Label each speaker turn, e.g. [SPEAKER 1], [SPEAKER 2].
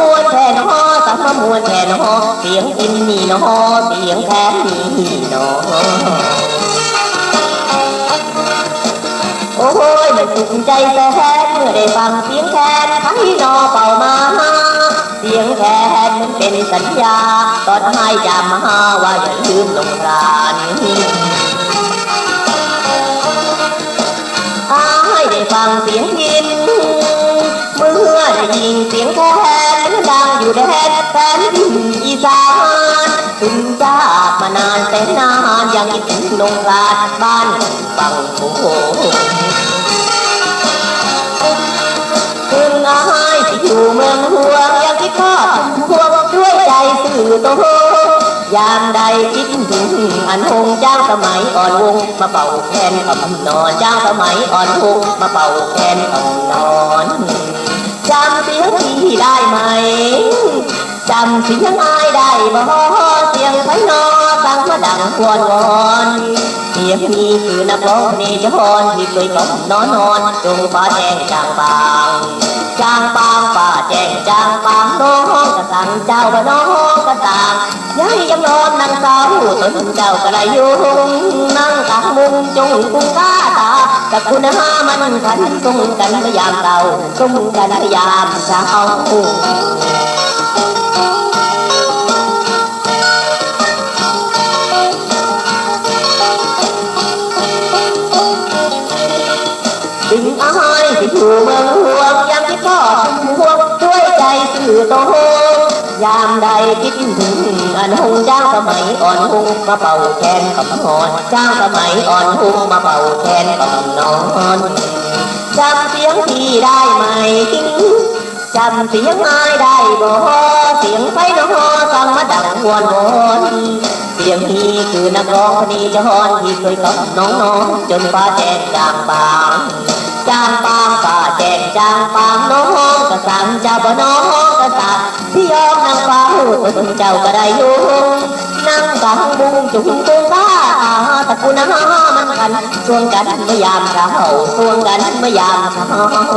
[SPEAKER 1] มวนแค่นอเสียงอินนี่นอเสียงแค้นนี่นอโอ้ยมันสุขใจแสนเมื่อได้ฟังเสียงแคนไทยนอเป่ามาเสียงแคนมันเป็นสัญญาตอนให้จำมาว่าอย่าลืมลงราน ยินเสียงแคนดังอยู่แดนแฟนดินอีสานถึงจากมานานแต่นานยังคิดถึงนงกลาดบ้านฟังโอ้โหถึงอายที่อยู่เมืองหัวยังคิดทอดพวงด้วยใจสื่อโตยามใดคิดถึงอันหงเจ้าสมัยอ่อนวงมาเป่าแคนคำนอนเจ้าสมัยอ่อนวงมาเป่าแคนคำนอนำสียงอายได้บ่เสียงไพนอฟังมาดังควรวอนเสียงนี้คือนักร้องเนจรที่เคยกล่อมนอนนอนจงฟ้าแจ้งจางบางจางปางป่าแจ้งจางปางน้องกระสังเจ้าบ่น้องกระสังยายยังนอนนั่งเศร้าตนเจ้ากระไดยุงนั่งตักมุงจงกุ้งกาตากับคุณหามันขันส่งกันพยายามเต่าส่งกันพยายามเช้า สิ่งอายที่ถูเมืองห่วงยังคิดทอดห่วงด้วยใจสื่อโตยามใดคิดถึงอันหงเจ้าสมัยอ่อนหงมาเป่าแคนคำนอนเจ้าสมัยอ่อนหงมาเป่าแคนคำนอนจำเสียงที่ได้ไหมจำเสียงอายได้บ่เสียงไฟนอฟังมาดังวนวนเสียงนี้คือนักร้องนีจะฮอนที่เคยกับน้องๆจนฟ้าแจ้งจางบาง จางปางป่าแจงจางปางน้องกระสังเจ้าบ่น้องกระสังพี่ยอมนางฟ้าหูตนเจ้าก็ได้อยู่นั่งกลางบุงจุงตุงตาตะกูนามันกันส่วงกันเมื่อยามเขาส่วงกันเมื่อยามเขา